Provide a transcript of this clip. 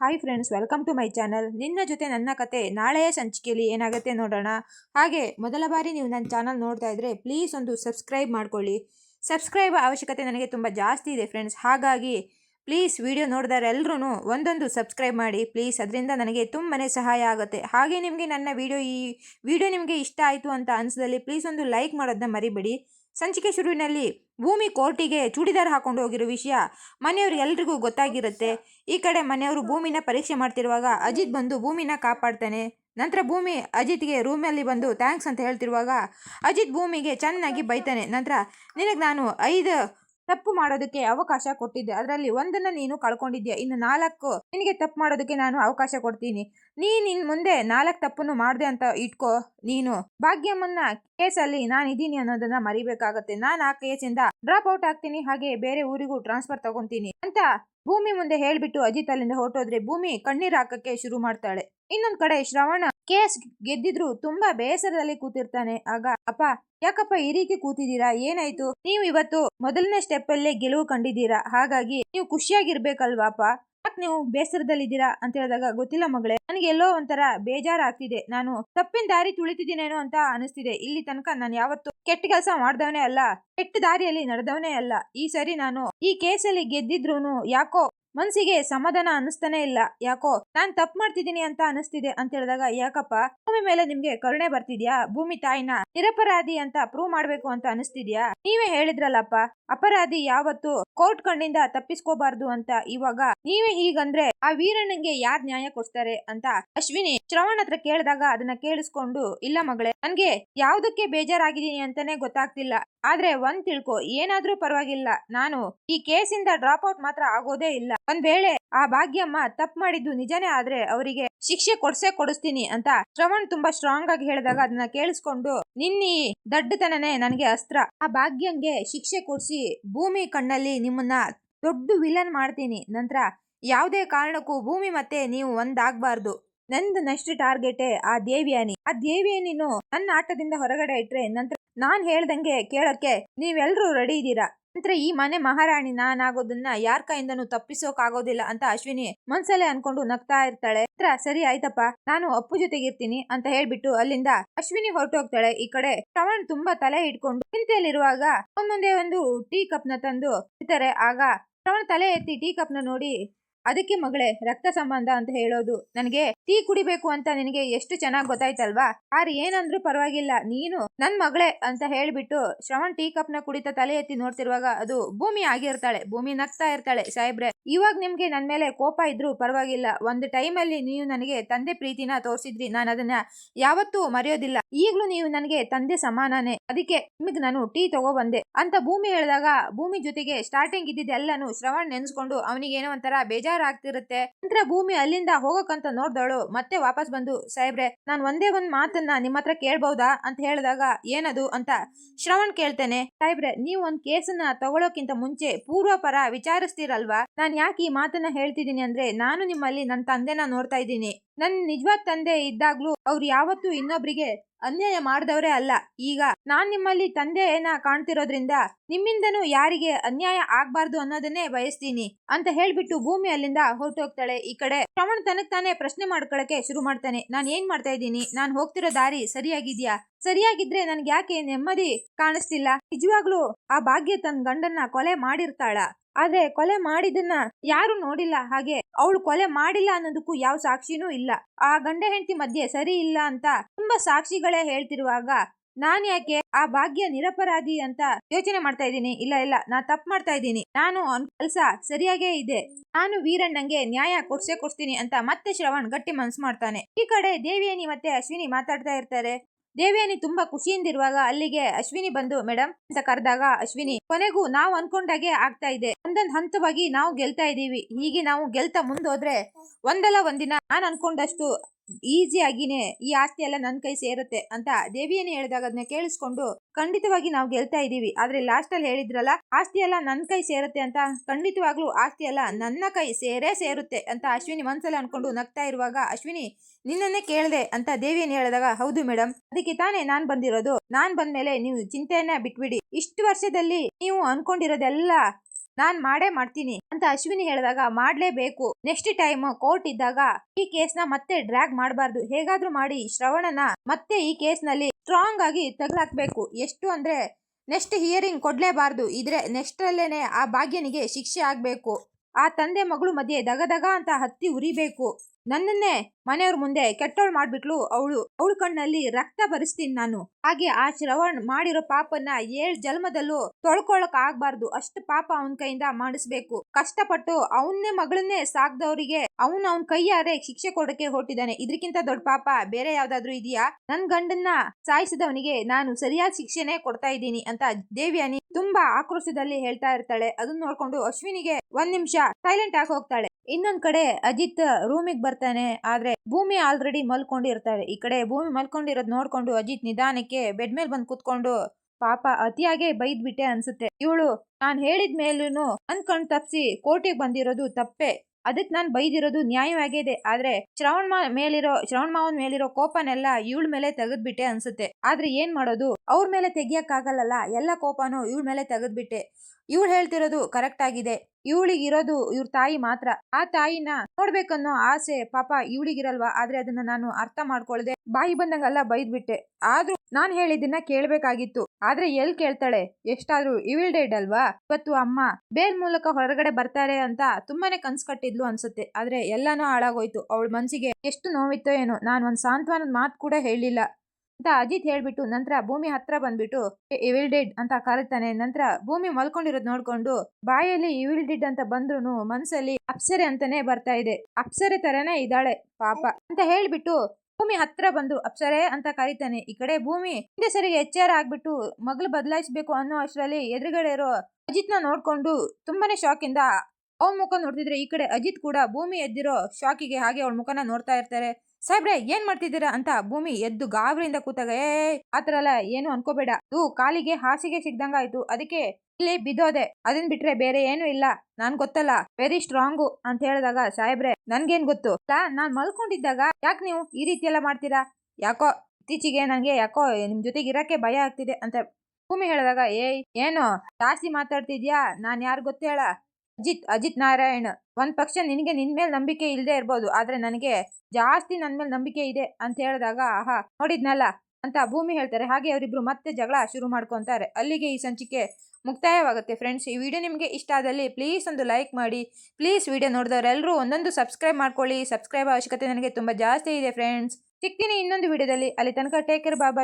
Hi friends welcome to my channel ನಿನ್ನ ಜೊತೆ ನನ್ನ ಕತೆ ನಾಳೆಯ ಸಂಚಿಕೆಯಲ್ಲಿ ಏನಾಗುತ್ತೆ ನೋಡೋಣ. ಹಾಗೆ ಮೊದಲ ಬಾರಿ ನೀವು ನನ್ನ ಚಾನಲ್ ನೋಡ್ತಾ ಇದ್ರೆ ಪ್ಲೀಸ್ ಒಂದು ಸಬ್ಸ್ಕ್ರೈಬ್ ಮಾಡ್ಕೊಳ್ಳಿ. ಸಬ್ಸ್ಕ್ರೈಬ್ ಅವಶ್ಯಕತೆ ನನಗೆ ತುಂಬ ಜಾಸ್ತಿ ಇದೆ ಫ್ರೆಂಡ್ಸ್ ಹಾಗಾಗಿ ಪ್ಲೀಸ್ ವಿಡಿಯೋ ನೋಡಿದವರೆಲ್ಲರೂ ಒಂದೊಂದು ಸಬ್ಸ್ಕ್ರೈಬ್ ಮಾಡಿ. ಪ್ಲೀಸ್ ಅದರಿಂದ ನನಗೆ ತುಂಬಾ ಸಹಾಯ ಆಗುತ್ತೆ. ಹಾಗೆ ನಿಮಗೆ ನನ್ನ ವಿಡಿಯೋ ಈ ವಿಡಿಯೋ ನಿಮಗೆ ಇಷ್ಟ ಆಯಿತು ಅಂತ ಅನಿಸಿದಲ್ಲಿ ಪ್ಲೀಸ್ ಒಂದು ಲೈಕ್ ಮಾಡೋದನ್ನ ಮರಿಬೇಡಿ. ಸಂಚಿಕೆ ಶುರುವಿನಲ್ಲಿ ಭೂಮಿ ಕೋರ್ಟಿಗೆ ಚೂಡಿದಾರ್ ಹಾಕೊಂಡು ಹೋಗಿರೋ ವಿಷಯ ಮನೆಯವರು ಎಲ್ರಿಗೂ ಗೊತ್ತಾಗಿರುತ್ತೆ. ಈ ಕಡೆ ಮನೆಯವರು ಭೂಮಿನ ಪರೀಕ್ಷೆ ಮಾಡ್ತಿರುವಾಗ ಅಜಿತ್ ಬಂದು ಭೂಮಿನ ಕಾಪಾಡ್ತಾನೆ. ನಂತರ ಭೂಮಿ ಅಜಿತ್ಗೆ ರೂಮಲ್ಲಿ ಬಂದು ಥ್ಯಾಂಕ್ಸ್ ಅಂತ ಹೇಳ್ತಿರುವಾಗ ಅಜಿತ್ ಭೂಮಿಗೆ ಚೆನ್ನಾಗಿ ಬೈತಾನೆ. ನಂತರ ನಿನಗೆ ನಾನು ಐದು ತಪ್ಪು ಮಾಡೋದಕ್ಕೆ ಅವಕಾಶ ಕೊಟ್ಟಿದ್ದೆ. ಅದರಲ್ಲಿ ಒಂದನ್ನ ನೀನು ಕಳ್ಕೊಂಡಿದ್ಯಾ? ಇನ್ನು ನಾಲ್ಕು, ನಿನಗೆ ತಪ್ಪು ಮಾಡೋದಕ್ಕೆ ನಾನು ಅವಕಾಶ ಕೊಡ್ತೀನಿ. ನೀನ್ ನಿನ್ ಮುಂದೆ ನಾಲ್ಕು ತಪ್ಪನ್ನು ಮಾಡಿದೆ ಅಂತ ಇಟ್ಕೋ ನೀನು. ಭಾಗ್ಯಮ್ಮನ ಕೇಸಲ್ಲಿ ನಾನು ಇದ್ದೀನಿ ಅನ್ನೋದನ್ನ ಮರಿಬೇಕಾಗತ್ತೆ. ನಾನು ಆ ಕೇಸಿಂದ ಡ್ರಾಪ್ ಔಟ್ ಆಗ್ತೀನಿ. ಹಾಗೆ ಬೇರೆ ಊರಿಗೂ ಟ್ರಾನ್ಸ್ಫರ್ ತಗೊಂತೀನಿ ಅಂತ ಭೂಮಿ ಮುಂದೆ ಹೇಳ್ಬಿಟ್ಟು ಅಜಿತ್ ಅಲ್ಲಿಂದ ಹೊರಟೋದ್ರೆ ಭೂಮಿ ಕಣ್ಣೀರ್ ಹಾಕಕ್ಕೆ ಶುರು ಮಾಡ್ತಾಳೆ. ಇನ್ನೊಂದ್ ಕಡೆ ಶ್ರವಣ ಕೇಸ್ ಗೆದ್ದಿದ್ರು ತುಂಬಾ ಬೇಸರದಲ್ಲಿ ಕೂತಿರ್ತಾನೆ. ಆಗ, ಅಪ್ಪ, ಯಾಕಪ್ಪ ಈ ರೀತಿ ಕೂತಿದ್ದೀರಾ? ಏನಾಯ್ತು? ನೀವು ಇವತ್ತು ಮೊದಲನೇ ಸ್ಟೆಪ್ ಅಲ್ಲೇ ಗೆಲುವು ಕಂಡಿದ್ದೀರಾ? ಹಾಗಾಗಿ ನೀವು ಖುಷಿಯಾಗಿರ್ಬೇಕಲ್ವಾ ಅಪ್ಪ ಯಾಕೆ ನೀವು ಬೇಸರದಲ್ಲಿದ್ದೀರಾ? ಅಂತ ಹೇಳಿದಾಗ, ಗೊತ್ತಿಲ್ಲ ಮಗಳೇ, ನನಗೆ ಎಲ್ಲೋ ಒಂಥರ ಬೇಜಾರಾಗ್ತಿದೆ. ನಾನು ತಪ್ಪಿನ ದಾರಿ ತುಳಿತಿದ್ದೀನೇನೋ ಅಂತ ಅನಿಸ್ತಿದೆ. ಇಲ್ಲಿ ತನಕ ನಾನು ಯಾವತ್ತು ಕೆಟ್ಟ ಕೆಲಸ ಮಾಡ್ದವನೇ ಅಲ್ಲ, ಕೆಟ್ಟ ದಾರಿಯಲ್ಲಿ ನಡೆದವನೇ ಅಲ್ಲ. ಈ ಸರಿ ನಾನು ಈ ಕೇಸಲ್ಲಿ ಗೆದ್ದಿದ್ರು ಯಾಕೋ ಮನ್ಸಿಗೆ ಸಮಾಧಾನ ಅನಿಸ್ತಾನೆ ಇಲ್ಲ. ಯಾಕೋ, ನಾನ್ ತಪ್ಪು ಮಾಡ್ತಿದ್ದೀನಿ ಅಂತ ಅನಿಸ್ತಿದೆ ಅಂತ ಹೇಳಿದಾಗ, ಯಾಕಪ್ಪ, ಭೂಮಿ ಮೇಲೆ ನಿಮ್ಗೆ ಕರುಣೆ ಬರ್ತಿದ್ಯಾ? ಭೂಮಿ ತಾಯಿನ ನಿರಪರಾಧಿ ಅಂತ ಪ್ರೂವ್ ಮಾಡ್ಬೇಕು ಅಂತ ಅನಿಸ್ತಿದ್ಯಾ ನೀವೇ ಹೇಳಿದ್ರಲ್ಲಪ್ಪ, ಅಪರಾಧಿ ಯಾವತ್ತು ಕೋರ್ಟ್ ಕಣ್ಣಿಂದ ತಪ್ಪಿಸ್ಕೋಬಾರ್ದು ಅಂತ ಇವಾಗ ನೀವೇ ಹೀಗಂದ್ರೆ ಆ ವೀರಣ್ಣಂಗೆ ಯಾರ್ ನ್ಯಾಯ ಕೊಡ್ತಾರೆ ಅಂತ ಅಶ್ವಿನಿ ಶ್ರವಣ್ ಹತ್ರ ಕೇಳಿದಾಗ ಅದನ್ನ ಕೇಳಿಸ್ಕೊಂಡು, ಇಲ್ಲ ಮಗಳೇ, ನನ್ಗೆ ಯಾವ್ದಕ್ಕೆ ಬೇಜಾರಾಗಿದ್ದೀನಿ ಅಂತಾನೆ ಗೊತ್ತಾಗ್ತಿಲ್ಲ. ಆದ್ರೆ ಒಂದ್ ತಿಳ್ಕೊ, ಏನಾದ್ರೂ ಪರವಾಗಿಲ್ಲ. ನಾನು ಈ ಕೇಸಿಂದ ಡ್ರಾಪ್ ಔಟ್ ಮಾತ್ರ ಆಗೋದೇ ಇಲ್ಲ. ಒಂದ್ ವೇಳೆ ಆ ಭಾಗ್ಯಮ್ಮ ತಪ್ಪು ಮಾಡಿದ್ದು ನಿಜನೇ ಆದ್ರೆ ಅವರಿಗೆ ಶಿಕ್ಷೆ ಕೊಡ್ಸೇ ಕೊಡಿಸ್ತೀನಿ ಅಂತ ಶ್ರವಣ್ ತುಂಬಾ ಸ್ಟ್ರಾಂಗ್ ಆಗಿ ಹೇಳಿದಾಗ ಅದನ್ನ ಕೇಳಿಸ್ಕೊಂಡು, ನಿನ್ನಿ ದಡ್ಡತನನೇ ನನಗೆ ಅಸ್ತ್ರ. ಆ ಭಾಗ್ಯಂಗೆ ಶಿಕ್ಷೆ ಕೊಡ್ಸಿ ಭೂಮಿ ಕಣ್ಣಲ್ಲಿ ನಿಮ್ಮನ್ನ ದೊಡ್ಡ ವಿಲನ್ ಮಾಡ್ತೀನಿ. ನಂತರ ಯಾವುದೇ ಕಾರಣಕ್ಕೂ ಭೂಮಿ ಮತ್ತೆ ನೀವು ಒಂದಾಗ್ಬಾರ್ದು. ನಂದು ನೆಕ್ಸ್ಟ್ ಟಾರ್ಗೆಟೇ ಆ ದೇವಿಯಾನಿ. ಆ ದೇವಿಯಾನಿನು ನನ್ನ ಆಟದಿಂದ ಹೊರಗಡೆ ಇಟ್ರೆ ನಂತರ ನಾನ್ ಹೇಳ್ದಂಗೆ ಕೇಳಕ್ಕೆ ನೀವೆಲ್ರೂ ರೆಡಿ ಇದ್ದೀರಾ? ನಂತರ ಈ ಮನೆ ಮಹಾರಾಣಿ ನಾನಾಗೋದನ್ನ ಯಾರ ಕೈಯಿಂದನೂ ತಪ್ಪಿಸೋಕ್ ಆಗೋದಿಲ್ಲ ಅಂತ ಅಶ್ವಿನಿ ಮನ್ಸಲ್ಲೇ ಅನ್ಕೊಂಡು ನಗ್ತಾ ಇರ್ತಾಳೆ. ನಂತರ ಸರಿ ಆಯ್ತಪ್ಪ, ನಾನು ಅಪ್ಪು ಜೊತೆಗಿರ್ತೀನಿ ಅಂತ ಹೇಳ್ಬಿಟ್ಟು ಅಲ್ಲಿಂದ ಅಶ್ವಿನಿ ಹೊರಟೋಗ್ತಾಳೆ. ಈ ಕಡೆ ಶ್ರವಣ್ ತುಂಬಾ ತಲೆ ಇಟ್ಕೊಂಡು ಚಿಂತೆಯಲ್ಲಿರುವಾಗ ಒಂದೊಂದೇ ಒಂದು ಟೀ ಕಪ್ನ ತಂದು ಇರ್ತಾರೆ ಆಗ ಶ್ರವಣ್ ತಲೆ ಎತ್ತಿ ಟೀ ಕಪ್ನ ನೋಡಿ ಅದಕ್ಕೆ ಮಗಳೇ, ರಕ್ತ ಸಂಬಂಧ ಅಂತ ಹೇಳೋದು ನನಗೆ ಟೀ ಕುಡಿಬೇಕು ಅಂತ ನಿನಗೆ ಎಷ್ಟು ಚೆನ್ನಾಗಿ ಗೊತ್ತಾಯ್ತಲ್ವಾ? ಆರ್ ಏನಂದ್ರೂ ಪರವಾಗಿಲ್ಲ, ನೀನು ನನ್ ಮಗಳೇ ಅಂತ ಹೇಳ್ಬಿಟ್ಟು ಶ್ರವಣ್ ಟೀ ಕಪ್ನ ಕುಡಿತ ತಲೆ ಎತ್ತಿ ನೋಡ್ತಿರುವಾಗ ಅದು ಭೂಮಿ ಆಗಿರ್ತಾಳೆ, ಭೂಮಿ ನಗ್ತಾ ಇರ್ತಾಳೆ. ಸಾಹೇಬ್ರೆ, ಇವಾಗ ನಿಮ್ಗೆ ನನ್ ಮೇಲೆ ಕೋಪ ಇದ್ರು ಪರವಾಗಿಲ್ಲ. ಒಂದು ಅಲ್ಲಿ ನೀವು ನನಗೆ ತಂದೆ ಪ್ರೀತಿನ ತೋರಿಸಿದ್ರಿ, ನಾನು ಅದನ್ನ ಯಾವತ್ತೂ ಮರೆಯೋದಿಲ್ಲ. ಈಗ್ಲೂ ನೀವು ನನಗೆ ತಂದೆ ಸಮಾನನೇ, ಅದಕ್ಕೆ ನಿಮಗೆ ನಾನು ಟೀ ತಗೋ ಬಂದೆ ಅಂತ ಭೂಮಿ ಹೇಳಿದಾಗ ಭೂಮಿ ಜೊತೆಗೆ ಸ್ಟಾರ್ಟಿಂಗ್ ಇದ್ದಿದ್ದೆಲ್ಲನು ಶ್ರವಣ್ ನೆನ್ಸ್ಕೊಂಡು ಅವನಿಗೆ ಏನೋ ಒಂಥರ ಆಗ್ತಿರುತ್ತೆ. ನಂತರ ಭೂಮಿ ಅಲ್ಲಿಂದ ಹೋಗಕ್ಕಂತ ನೋಡ್ದವಳು, ಮತ್ತೆ ವಾಪಸ್ ಬಂದು, ಸಾಹೇಬ್ರೆ, ನಾನು ಒಂದೇ ಒಂದ್ ಮಾತನ್ನ ನಿಮ್ಮ ಹತ್ರ ಕೇಳ್ಬಹುದಾ ಅಂತ ಹೇಳಿದಾಗ, ಏನದು? ಅಂತ ಶ್ರವಣ್ ಕೇಳ್ತೇನೆ, ಸಾಹೇಬ್ರೆ, ನೀವು ಒಂದ್ ಕೇಸನ್ನ ತಗೊಳೋಕ್ಕಿಂತ ಮುಂಚೆ ಪೂರ್ವಪರ ವಿಚಾರಿಸ್ತೀರಲ್ವಾ? ನಾನ್ ಯಾಕೆ ಈ ಮಾತನ್ನ ಹೇಳ್ತಿದ್ದೀನಿ ಅಂದ್ರೆ, ನಾನು ನಿಮ್ಮಲ್ಲಿ ನನ್ನ ತಂದೆನ ನೋಡ್ತಾ ಇದ್ದೀನಿ. ನನ್ ನಿಜವಾದ ತಂದೆ ಇದ್ದಾಗ್ಲೂ ಅವ್ರು ಯಾವತ್ತೂ ಇನ್ನೊಬ್ರಿಗೆ ಅನ್ಯಾಯ ಮಾಡಿದವರೇ ಅಲ್ಲ. ಈಗ ನಾನ್ ನಿಮ್ಮಲ್ಲಿ ತಂದೆಯನ್ನ ಕಾಣ್ತಿರೋದ್ರಿಂದ ನಿಮ್ಮಿಂದನೂ ಯಾರಿಗೆ ಅನ್ಯಾಯ ಆಗ್ಬಾರ್ದು ಅನ್ನೋದನ್ನೇ ಬಯಸ್ತೀನಿ ಅಂತ ಹೇಳ್ಬಿಟ್ಟು ಭೂಮಿ ಅಲ್ಲಿಂದ ಹೊರಟೋಗ್ತಾಳೆ. ಈ ಕಡೆ ಶ್ರವಣ್ ತನಕ್ ತಾನೇ ಪ್ರಶ್ನೆ ಮಾಡ್ಕೊಳಕ್ಕೆ ಶುರು ಮಾಡ್ತಾನೆ. ನಾನ್ ಏನ್ ಮಾಡ್ತಾ ಇದ್ದೀನಿ? ನಾನ್ ಹೋಗ್ತಿರೋ ದಾರಿ ಸರಿಯಾಗಿದ್ಯಾ? ಸರಿಯಾಗಿದ್ರೆ ನನ್ಗೆ ಯಾಕೆ ನೆಮ್ಮದಿ ಕಾಣಿಸ್ತಿಲ್ಲ? ನಿಜವಾಗ್ಲೂ ಆ ಭಾಗ್ಯ ತನ್ನ ಗಂಡನ್ನ ಕೊಲೆ ಮಾಡಿರ್ತಾಳ. ಆದ್ರೆ ಕೊಲೆ ಮಾಡಿದನ್ನ ಯಾರು ನೋಡಿಲ್ಲ. ಹಾಗೆ ಅವಳು ಕೊಲೆ ಮಾಡಿಲ್ಲ ಅನ್ನೋದಕ್ಕೂ ಯಾವ ಸಾಕ್ಷಿನೂ ಇಲ್ಲ. ಆ ಗಂಡ ಹೆಂಡತಿ ಮಧ್ಯೆ ಸರಿ ಇಲ್ಲ ಅಂತ ತುಂಬಾ ಸಾಕ್ಷಿಗಳೇ ಹೇಳ್ತಿರುವಾಗ ನಾನ್ ಯಾಕೆ ಆ ಭಾಗ್ಯ ನಿರಪರಾಧಿ ಅಂತ ಯೋಚನೆ ಮಾಡ್ತಾ ಇದ್ದೀನಿ. ಇಲ್ಲ ಇಲ್ಲ ನಾ ತಪ್ಪು ಮಾಡ್ತಾ ಇದ್ದೀನಿ. ನಾನು ಕೆಲ್ಸ ಸರಿಯಾಗೇ ಇದೆ. ನಾನು ವೀರಣ್ಣಂಗೆ ನ್ಯಾಯ ಕೊಡ್ಸೇ ಕೊಡ್ತೀನಿ ಅಂತ ಮತ್ತೆ ಶ್ರವಣ್ ಗಟ್ಟಿ ಮನ್ಸ್ ಮಾಡ್ತಾನೆ. ಈ ಕಡೆ ದೇವಿಯನಿ ಮತ್ತೆ ಅಶ್ವಿನಿ ಮಾತಾಡ್ತಾ ಇರ್ತಾರೆ. ದೇವಿಯಾನಿ ತುಂಬಾ ಖುಷಿಯಿಂದಿರುವಾಗ ಅಲ್ಲಿಗೆ ಅಶ್ವಿನಿ ಬಂದು ಮೇಡಮ್ ಅಂತ ಕರೆದಾಗ ಅಶ್ವಿನಿ, ಕೊನೆಗೂ ನಾವು ಅನ್ಕೊಂಡಾಗೆ ಆಗ್ತಾ ಇದೆ. ಒಂದೊಂದ್ ಹಂತವಾಗಿ ನಾವು ಗೆಲ್ತಾ ಇದೀವಿ ಹೀಗೆ ನಾವು ಗೆಲ್ತಾ ಮುಂದೋದ್ರೆ ಒಂದಲ್ಲ ಒಂದಿನ ನಾನ್ ಅನ್ಕೊಂಡಷ್ಟು ಈಸಿಯಾಗಿನೇ ಈ ಆಸ್ತಿ ಎಲ್ಲ ನನ್ನ ಕೈ ಸೇರುತ್ತೆ ಅಂತ ದೇವಿಯನ್ನೇ ಹೇಳಿದಾಗ ಅದನ್ನ ಕೇಳಿಸ್ಕೊಂಡು ಖಂಡಿತವಾಗಿ ನಾವು ಗೆಲ್ತಾ ಇದ್ದೀವಿ. ಆದ್ರೆ ಲಾಸ್ಟ್ ಅಲ್ಲಿ ಹೇಳಿದ್ರಲ್ಲ, ಆಸ್ತಿ ಎಲ್ಲ ನನ್ನ ಕೈ ಸೇರುತ್ತೆ ಅಂತ ಖಂಡಿತವಾಗ್ಲೂ ಆಸ್ತಿ ಎಲ್ಲ ನನ್ನ ಕೈ ಸೇರೇ ಸೇರುತ್ತೆ ಅಂತ ಅಶ್ವಿನಿ ಮನ್ಸಲ್ಲಿ ಅನ್ಕೊಂಡು ನಗ್ತಾ ಇರುವಾಗ, ಅಶ್ವಿನಿ, ನಿನ್ನನ್ನೇ ಕೇಳಿದೆ ಅಂತ ದೇವಿಯನ್ನು ಹೇಳಿದಾಗ, ಹೌದು ಮೇಡಮ್ ಅದಕ್ಕೆ ತಾನೇ ನಾನ್ ಬಂದಿರೋದು. ನಾನ್ ಬಂದ್ಮೇಲೆ ನೀವು ಚಿಂತೆಯನ್ನ ಬಿಟ್ಬಿಡಿ. ಇಷ್ಟು ವರ್ಷದಲ್ಲಿ ನೀವು ಅನ್ಕೊಂಡಿರೋದೆಲ್ಲ ನಾನ್ ಮಾಡೇ ಮಾಡ್ತೀನಿ ಅಂತ ಅಶ್ವಿನಿ ಹೇಳಿದಾಗ ಮಾಡ್ಲೇಬೇಕು. ನೆಕ್ಸ್ಟ್ ಟೈಮ್ ಕೋರ್ಟ್ ಇದ್ದಾಗ ಈ ಕೇಸ್ನ ಮತ್ತೆ ಡ್ರ್ಯಾಗ್ ಮಾಡಬಾರ್ದು. ಹೇಗಾದ್ರೂ ಮಾಡಿ ಶ್ರವಣನ ಮತ್ತೆ ಈ ಕೇಸ್ನಲ್ಲಿ ಸ್ಟ್ರಾಂಗ್ ಆಗಿ ತಗ್ಲಾಕ್ಬೇಕು ಎಷ್ಟು ಅಂದ್ರೆ ನೆಕ್ಸ್ಟ್ ಹಿಯರಿಂಗ್ ಕೊಡ್ಲೇಬಾರ್ದು. ಇದ್ರೆ ನೆಕ್ಸ್ಟ್ ಅಲ್ಲೇನೆ ಆ ಭಾಗ್ಯನಿಗೆ ಶಿಕ್ಷೆ ಆಗ್ಬೇಕು. ಆ ತಂದೆ ಮಗಳು ಮಧ್ಯೆ ದಗದಗ ಅಂತ ಹತ್ತಿ ಉರಿಬೇಕು. ನನ್ನನ್ನೇ ಮನೆಯವ್ರ ಮುಂದೆ ಕೆಟ್ಟೋಳ್ ಮಾಡ್ಬಿಟ್ಲು ಅವಳು. ಅವಳ ಕಣ್ಣಲ್ಲಿ ರಕ್ತ ಬರಿಸ್ತೀನಿ ನಾನು. ಹಾಗೆ ಆ ಶ್ರವಣ್ ಮಾಡಿರೋ ಪಾಪನ್ನ ಏಳ್ ಜನ್ಮದಲ್ಲೂ ತೊಳ್ಕೊಳಕ್ ಆಗ್ಬಾರ್ದು. ಅಷ್ಟು ಪಾಪ ಅವನ ಕೈಯಿಂದ ಮಾಡಿಸ್ಬೇಕು. ಕಷ್ಟಪಟ್ಟು ಅವನ್ನೇ ಮಗಳನ್ನೇ ಸಾಕ್ದವ್ರಿಗೆ ಅವನ್ ಅವನ್ ಕೈಯಾರೆ ಶಿಕ್ಷೆ ಕೊಡಕ್ಕೆ ಹೊರಟಿದ್ದಾನೆ. ಇದಕ್ಕಿಂತ ದೊಡ್ಡ ಪಾಪ ಬೇರೆ ಯಾವ್ದಾದ್ರು ಇದೆಯಾ? ನನ್ ಗಂಡನ್ನ ಸಾಯಿಸಿದವನಿಗೆ ನಾನು ಸರಿಯಾದ ಶಿಕ್ಷೆನೆ ಕೊಡ್ತಾ ಇದ್ದೀನಿ ಅಂತ ದೇವ್ಯಾನಿ ತುಂಬಾ ಆಕ್ರೋಶದಲ್ಲಿ ಹೇಳ್ತಾ ಇರ್ತಾಳೆ. ಅದನ್ನ ನೋಡ್ಕೊಂಡು ಅಶ್ವಿನಿಗೆ ಒಂದ್ ನಿಮಿಷ ಸೈಲೆಂಟ್ ಆಗಿ ಹೋಗ್ತಾಳೆ. ಇನ್ನೊಂದ್ ಕಡೆ ಅಜಿತ್ ರೂಮಿಗೆ ಬರ್ತಾನೆ, ಆದ್ರೆ ಭೂಮಿ ಆಲ್ರೆಡಿ ಮಲ್ಕೊಂಡಿರ್ತಾರೆ ಈ ಕಡೆ ಭೂಮಿ ಮಲ್ಕೊಂಡಿರೋದ್ ನೋಡ್ಕೊಂಡು ಅಜಿತ್ ನಿಧಾನಕ್ಕೆ ಬೆಡ್ ಮೇಲೆ ಬಂದ್ ಕುತ್ಕೊಂಡು ಪಾಪ ಅತಿಯಾಗೆ ಬೈದ್ಬಿಟ್ಟೆ ಅನ್ಸುತ್ತೆ. ಇವಳು ನಾನ್ ಹೇಳಿದ ಮೇಲೂನು ಅನ್ಕೊಂಡ್ ತಪ್ಸಿ ಕೋರ್ಟಿಗೆ ಬಂದಿರೋದು ತಪ್ಪೆ. ಅದಕ್ ನಾನ್ ಬೈದಿರೋದು ನ್ಯಾಯವಾಗಿದೆ ಆದ್ರೆ ಶ್ರವಣ್ ಮಾ ಮೇಲಿರೋ, ಶ್ರವಣ್ ಮಾವನ್ ಮೇಲಿರೋ ಕೋಪನೆಲ್ಲ ಇವಳ ಮೇಲೆ ತೆಗೆದ್ಬಿಟ್ಟೆ ಅನ್ಸುತ್ತೆ. ಆದ್ರೆ ಏನ್ ಮಾಡೋದು? ಅವ್ರ ಮೇಲೆ ತೆಗಿಯಕ್ ಆಗಲ್ಲಲ್ಲ, ಎಲ್ಲ ಕೋಪನೂ ಇವಳ ಮೇಲೆ ತೆಗೆದ್ಬಿಟ್ಟೆ. ಇವಳು ಹೇಳ್ತಿರೋದು ಕರೆಕ್ಟ್ ಆಗಿದೆ. ಇವಳಿಗೆ ಇರೋದು ಇವ್ರ ತಾಯಿ ಮಾತ್ರ. ಆ ತಾಯಿನ ನೋಡ್ಬೇಕನ್ನೋ ಆಸೆ ಪಾಪ ಇವಳಿಗಿರಲ್ವಾ? ಆದ್ರೆ ಅದನ್ನ ನಾನು ಅರ್ಥ ಮಾಡ್ಕೊಳ್ದೆ. ಬಾಯಿ ಬಂದಂಗೆಲ್ಲ ಬೈದ್ಬಿಟ್ಟೆ. ಆದ್ರೂ ನಾನ್ ಹೇಳಿದ್ದನ್ನ ಕೇಳ್ಬೇಕಾಗಿತ್ತು. ಆದ್ರೆ ಎಲ್ ಕೇಳ್ತಾಳೆ? ಎಷ್ಟಾದ್ರೂ ಇವಿಲ್ ಡೇಡ್ ಅಲ್ವಾ? ಇವತ್ತು ಅಮ್ಮ ಬೇಲ್ ಮೂಲಕ ಹೊರಗಡೆ ಬರ್ತಾರೆ ಅಂತ ತುಂಬಾನೇ ಕನ್ಸ್ ಕಟ್ಟಿದ್ಲು ಅನ್ಸುತ್ತೆ. ಆದ್ರೆ ಎಲ್ಲಾನು ಹಾಳಾಗೋಯ್ತು. ಅವಳ ಮನ್ಸಿಗೆ ಎಷ್ಟು ನೋವಿತ್ತೋ ಏನೋ. ನಾನ್ ಒಂದ್ ಸಾಂತ್ವನದ ಮಾತು ಕೂಡ ಹೇಳಿಲ್ಲ ಅಂತ ಅಜಿತ್ ಹೇಳ್ಬಿಟ್ಟು ನಂತರ ಭೂಮಿ ಹತ್ರ ಬಂದ್ಬಿಟ್ಟು ಇವಿಲ್ ಡೆಡ್ ಅಂತ ಕರೀತಾನೆ ನಂತರ ಭೂಮಿ ಮಲ್ಕೊಂಡಿರೋದ್ ನೋಡ್ಕೊಂಡು ಬಾಯಲ್ಲಿ ಇವಿಲ್ ಡೆಡ್ ಅಂತ ಬಂದ್ರು ಮನ್ಸಲ್ಲಿ ಅಪ್ಸರೆ ಅಂತಾನೆ ಬರ್ತಾ ಇದೆ. ಅಪ್ಸರೆ ತರನೇ ಇದ್ದಾಳೆ ಪಾಪ ಅಂತ ಹೇಳ್ಬಿಟ್ಟು ಭೂಮಿ ಹತ್ರ ಬಂದು ಅಪ್ಸರೆ ಅಂತ ಕರೀತಾನೆ ಈ ಕಡೆ ಭೂಮಿ ಹಿಂದೆ ಸರಿಗೆ ಎಚ್ಚರ ಆಗ್ಬಿಟ್ಟು ಮಗಳು ಬದಲಾಯಿಸ್ಬೇಕು ಅನ್ನೋ ಅಷ್ಟರಲ್ಲಿ ಎದುರುಗಡೆ ಇರೋ ಅಜಿತ್ನ ನೋಡ್ಕೊಂಡು ತುಂಬಾನೇ ಶಾಕ್ ಇಂದ ಅವನ್ ಮುಖ ನೋಡ್ತಿದ್ರೆ ಈ ಕಡೆ ಅಜಿತ್ ಕೂಡ ಭೂಮಿ ಎದ್ದಿರೋ ಶಾಕಿಗೆ ಹಾಗೆ ಅವಳ ಮುಖನ ನೋಡ್ತಾ ಇರ್ತಾರೆ. ಸಾಹೇಬ್ರೆ ಏನ್ ಮಾಡ್ತಿದ್ದೀರಾ ಅಂತ ಭೂಮಿ ಎದ್ದು ಗಾಬರಿಯಿಂದ ಕೂತಾಗ ಏ ಆತರ ಎಲ್ಲ ಏನು ಅನ್ಕೋಬೇಡ. ಅದು ಕಾಲಿಗೆ ಹಾಸಿಗೆ ಸಿಗ್ದಂಗಾಯ್ತು ಅದಕ್ಕೆ ಇಲ್ಲಿ ಬಿದ್ದೋದೆ. ಅದನ್ ಬಿಟ್ರೆ ಬೇರೆ ಏನು ಇಲ್ಲ. ನಾನ್ ಗೊತ್ತಲ್ಲ. ವೆರಿ ಸ್ಟ್ರಾಂಗು ಅಂತ ಹೇಳಿದಾಗ ಸಾಹೇಬ್ರೆ ನನ್ಗೇನ್ ಗೊತ್ತು? ಅಲ್ಲ, ನಾನ್ ಮಲ್ಕೊಂಡಿದ್ದಾಗ ಯಾಕೆ ನೀವು ಈ ರೀತಿ ಎಲ್ಲ ಮಾಡ್ತೀರಾ? ಯಾಕೋ ಇತ್ತೀಚೆಗೆ ನಂಗೆ ಯಾಕೋ ನಿಮ್ ಜೊತೆಗೆ ಇರಕ್ಕೆ ಭಯ ಆಗ್ತಿದೆ. ಅಂತ ಭೂಮಿ ಹೇಳಿದಾಗ ಏಯ್ ಏನು ಜಾಸ್ತಿ ಮಾತಾಡ್ತಿದ್ಯಾ? ನಾನ್ ಯಾರು ಗೊತ್ತೇಳ ಅಜಿತ್ ಅಜಿತ್ ನಾರಾಯಣ್, ಒಂದ್ ಪಕ್ಷ ನಿನಗೆ ನಿನ್ ಮೇಲೆ ನಂಬಿಕೆ ಇಲ್ಲದೆ ಇರ್ಬೋದು, ಆದ್ರೆ ನನಗೆ ಜಾಸ್ತಿ ನನ್ನ ಮೇಲೆ ನಂಬಿಕೆ ಇದೆ ಅಂತ ಹೇಳಿದಾಗ, ಆಹಾ, ನೋಡಿದ್ನಲ್ಲ ಅಂತ ಭೂಮಿ ಹೇಳ್ತಾರೆ. ಹಾಗೆ ಅವರಿಬ್ರು ಮತ್ತೆ ಜಗಳ ಶುರು ಮಾಡ್ಕೊಂತಾರೆ. ಅಲ್ಲಿಗೆ ಈ ಸಂಚಿಕೆ ಮುಕ್ತಾಯವಾಗುತ್ತೆ ಫ್ರೆಂಡ್ಸ್. ಈ ವಿಡಿಯೋ ನಿಮಗೆ ಇಷ್ಟ ಆದಲ್ಲಿ ಪ್ಲೀಸ್ ಒಂದು ಲೈಕ್ ಮಾಡಿ, ಪ್ಲೀಸ್ ವಿಡಿಯೋ ನೋಡಿದವರೆಲ್ಲರೂ ಒಂದೊಂದು ಸಬ್ಸ್ಕ್ರೈಬ್ ಮಾಡ್ಕೊಳ್ಳಿ. ಸಬ್ಸ್ಕ್ರೈಬ್ ಅವಶ್ಯಕತೆ ನನಗೆ ತುಂಬ ಜಾಸ್ತಿ ಇದೆ ಫ್ರೆಂಡ್ಸ್. ಸಿಗ್ತೀನಿ ಇನ್ನೊಂದು ವಿಡಿಯೋದಲ್ಲಿ. ಅಲ್ಲಿ ತನಕ ಟೇಕ್ ಕೇರ್ ಬಾಬಾ